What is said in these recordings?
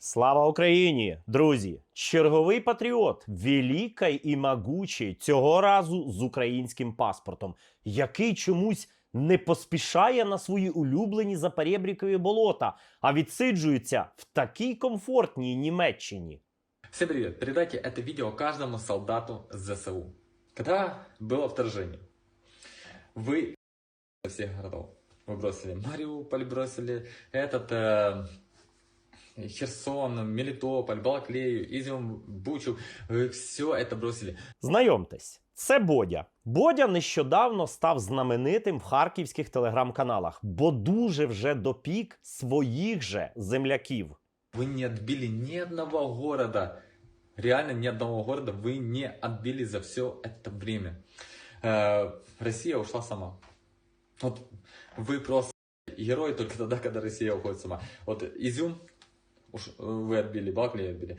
Слава Україні, друзі! Черговий патріот, великий і могучий, цього разу з українським паспортом, який чомусь не поспішає на свої улюблені запорєбрікові болота, а відсиджується в такій комфортній Німеччині. Всем привет! Передайте это видео каждому солдату ЗСУ. Когда было вторжение, вы со всех городов. Вы бросили Мариуполь, бросили этот э, Херсон, Мелитополь, Балаклею, Изюм, Бучу. Вы все это бросили. Знайомтесь, це Бодя. Бодя нещодавно став знаменитим в харківських телеграм-каналах, бо дуже вже допік своїх же земляків. Вы не отбили ни одного города. Реально ни одного города вы не отбили за все это время. Э, Россия ушла сама. Вот вы просто герой только тогда, когда Россия уходит сама. Вот Изюм уж вы отбили, Балаклею отбили.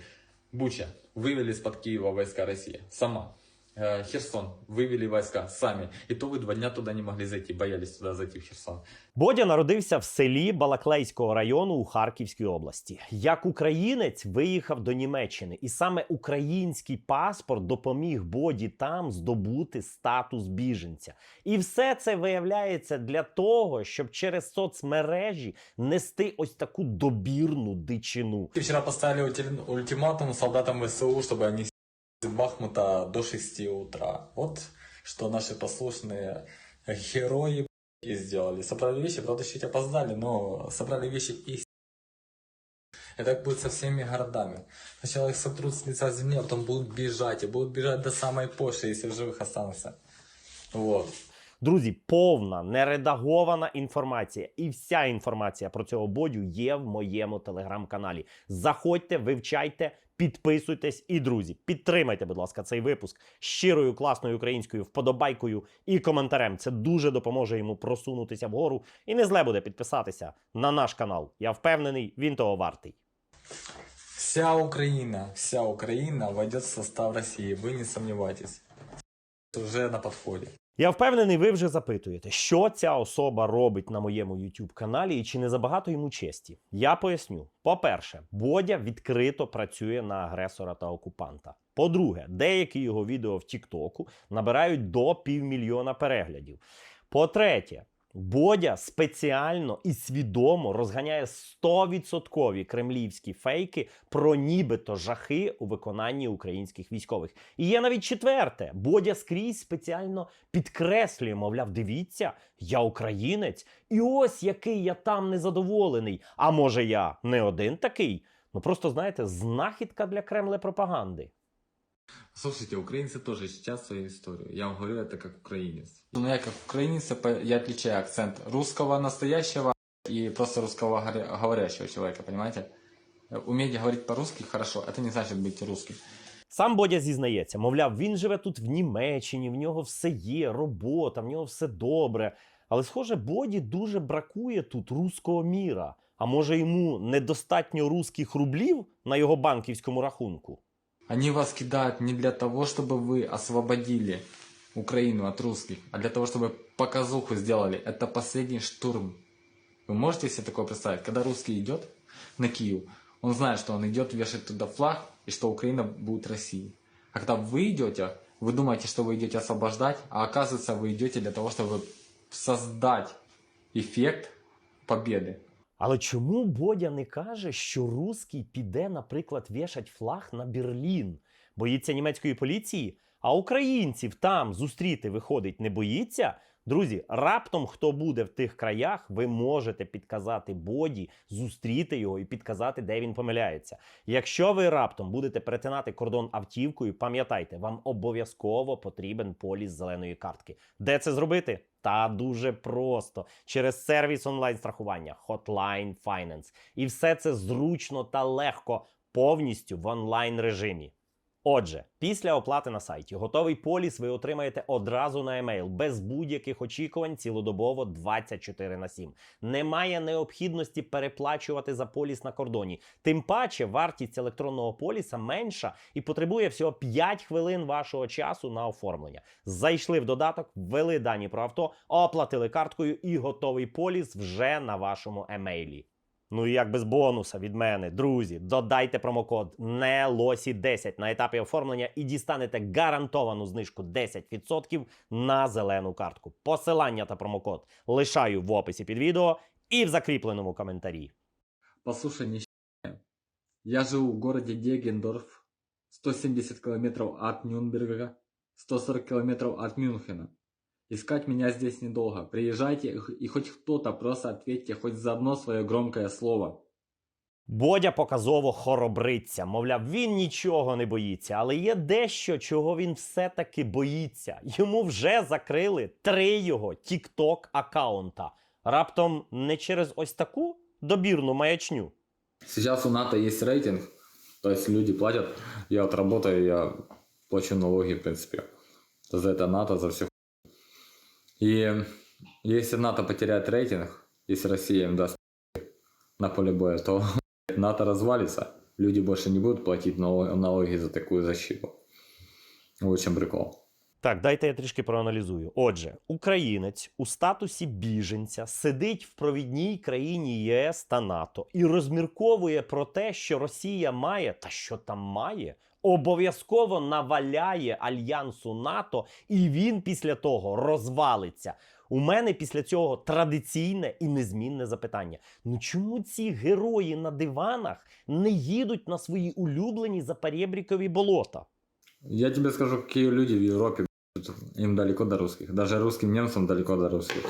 Буча вывели из-под Киева войска России сама. Э, Херсон вывели войска сами. И то вы два дня туда не могли зайти, боялись туда зайти в Херсон. Бодя народився в селі Балаклейського району у Харківській області. Як українець виїхав до Німеччини, і саме український паспорт допоміг Боді там здобути статус біженця. І все це виявляється для того, щоб через соцмережі нести ось таку добірну дичину. И Вчера поставили ульти- ультиматум солдатам ВСУ, чтобы они с Бахмута до 6 утра. Вот что наши послушные герои и сделали. Собрали вещи, правда, чуть опоздали, но собрали вещи и и так будет со всеми городами. Сначала их сотрут с лица земли, а потом будут бежать. И будут бежать до самой Польши, если в живых останутся. Вот. Друзі, повна нередагована інформація, і вся інформація про цього бодю є в моєму телеграм-каналі. Заходьте, вивчайте, підписуйтесь і друзі, підтримайте, будь ласка, цей випуск щирою класною українською вподобайкою і коментарем. Це дуже допоможе йому просунутися вгору. І не зле буде підписатися на наш канал. Я впевнений, він того вартий. Вся Украина, вся Украина войдет в состав России, вы не сомневайтесь. Уже на подходе. Я впевнений, ви вже запитуєте, що ця особа робить на моєму youtube каналі і чи не забагато йому честі. Я поясню: по-перше, Бодя відкрито працює на агресора та окупанта. По-друге, деякі його відео в Тіктоку набирають до півмільйона переглядів. По-третє, Бодя спеціально і свідомо розганяє 100% кремлівські фейки про нібито жахи у виконанні українських військових. І є навіть четверте: Бодя скрізь спеціально підкреслює, мовляв, дивіться, я українець, і ось який я там незадоволений. А може, я не один такий? Ну просто знаєте, знахідка для Кремле пропаганди. Слушайте, украинцы тоже чтят свою историю. Я вам говорю это как украинец. Ну, я как украинец, я по- я отличаю акцент русского настоящего и просто русского говоря- говорящего человека, понимаете? Э, Уметь говорить по-русски хорошо, это не значит быть русским. Сам Бодя зізнається, мовляв, він живе тут в Німеччині, в нього все є, робота, в нього все добре. Але, схоже, Боді дуже бракує тут руського міра. А може йому недостатньо русських рублів на його банківському рахунку? Они вас кидают не для того, чтобы вы освободили Украину от русских, а для того, чтобы показуху сделали. Это последний штурм. Вы можете себе такое представить? Когда русский идет на Киев, он знает, что он идет вешать туда флаг и что Украина будет Россией. А когда вы идете, вы думаете, что вы идете освобождать, а оказывается, вы идете для того, чтобы создать эффект победы. Але чому Бодя не каже, що руський піде, наприклад, вішать флаг на Берлін? Боїться німецької поліції? А українців там зустріти виходить не боїться? Друзі, раптом хто буде в тих краях, ви можете підказати Боді, зустріти його і підказати, де він помиляється. Якщо ви раптом будете перетинати кордон автівкою, пам'ятайте, вам обов'язково потрібен поліс зеленої картки. Де це зробити? Та дуже просто через сервіс онлайн страхування Hotline Finance. І все це зручно та легко, повністю в онлайн режимі. Отже, після оплати на сайті готовий поліс ви отримаєте одразу на емейл без будь-яких очікувань цілодобово 24 на 7. Немає необхідності переплачувати за поліс на кордоні. Тим паче вартість електронного поліса менша і потребує всього 5 хвилин вашого часу на оформлення. Зайшли в додаток, ввели дані про авто, оплатили карткою і готовий поліс вже на вашому емейлі. Ну і як без бонуса від мене, друзі, додайте промокод NELOSI10 на етапі оформлення і дістанете гарантовану знижку 10% на зелену картку. Посилання та промокод лишаю в описі під відео і в закріпленому коментарі. Послушай, нищая. Я живу в городе Дегендорф, 170 километров от Нюрнберга, 140 километров от Мюнхена. Искать меня здесь недолго. Приезжайте и хоть кто-то просто ответьте хоть за одно свое громкое слово. Бодя показово хоробриться, мовляв, він нічого не боїться, але є дещо, чого він все-таки боїться. Йому вже закрили три його тік-ток аккаунта. Раптом не через ось таку добірну маячню. Сейчас у НАТО есть рейтинг, то есть люди платят, я вот работаю, я плачу налоги, в принципе, за это НАТО, за все. И если НАТО потеряет рейтинг, если Россия им даст на поле боя, то НАТО развалится, люди больше не будут платить налог- налоги за такую защиту. Чем прикол. Так, дайте я трішки проаналізую. Отже, українець у статусі біженця сидить в провідній країні ЄС та НАТО і розмірковує про те, що Росія має, та що там має, обов'язково наваляє альянсу НАТО, і він після того розвалиться. У мене після цього традиційне і незмінне запитання: ну чому ці герої на диванах не їдуть на свої улюблені запорєбрікові болота? Я тебе скажу, какие люди в Европе, им далеко до русских. Даже русским немцам далеко до русских.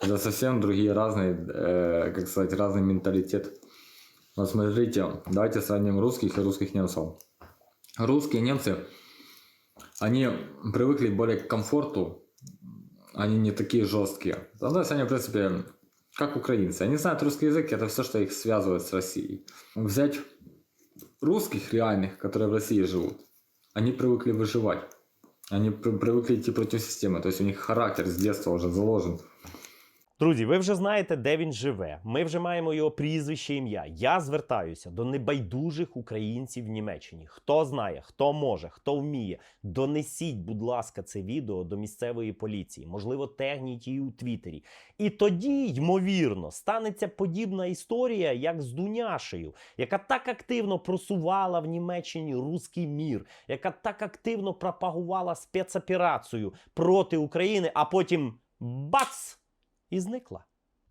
Это совсем другие разные, э, как сказать, разный менталитет. Вот смотрите, давайте сравним русских и русских немцев. Русские немцы, они привыкли более к комфорту, они не такие жесткие. Ну, То есть они, в принципе, как украинцы. Они знают русский язык, это все, что их связывает с Россией. Взять русских реальных, которые в России живут, они привыкли выживать. Они привыкли идти против системы. То есть у них характер с детства уже заложен. Друзі, ви вже знаєте, де він живе. Ми вже маємо його прізвище, ім'я. Я звертаюся до небайдужих українців в Німеччині. Хто знає, хто може, хто вміє. Донесіть, будь ласка, це відео до місцевої поліції. Можливо, тегніть її у Твіттері. І тоді, ймовірно, станеться подібна історія, як з Дуняшею, яка так активно просувала в Німеччині руський мір, яка так активно пропагувала спецоперацію проти України, а потім бац! І зникла.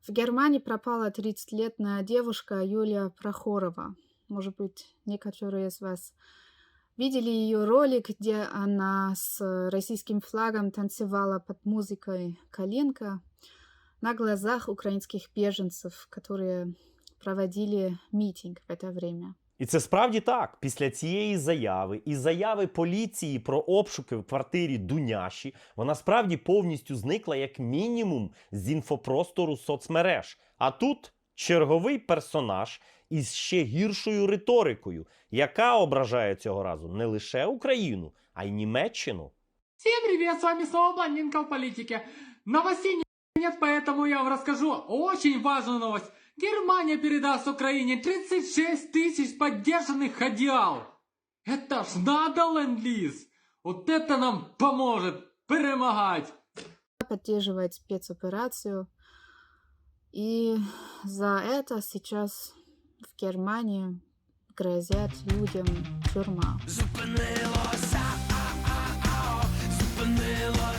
В Германии пропала 30-летняя девушка Юлия Прохорова. Может быть, некоторые из вас видели ее ролик, где она с российским флагом танцевала под музыкой «Калинка» на глазах украинских беженцев, которые проводили митинг в это время. І це справді так. Після цієї заяви і заяви поліції про обшуки в квартирі Дуняші, вона справді повністю зникла як мінімум з інфопростору соцмереж. А тут черговий персонаж із ще гіршою риторикою, яка ображає цього разу не лише Україну, а й Німеччину. Всем привет, с вами снова Блондинка в политике. Новостей не- нет, поэтому я вам расскажу очень важную новость. Германия передаст Украине 36 тысяч поддержанных одеял. Это ж надо ленд-лиз. Вот это нам поможет перемагать. Поддерживает спецоперацию. И за это сейчас в Германии грозят людям тюрьма. Зупинилося, а, а, а, зупинилося.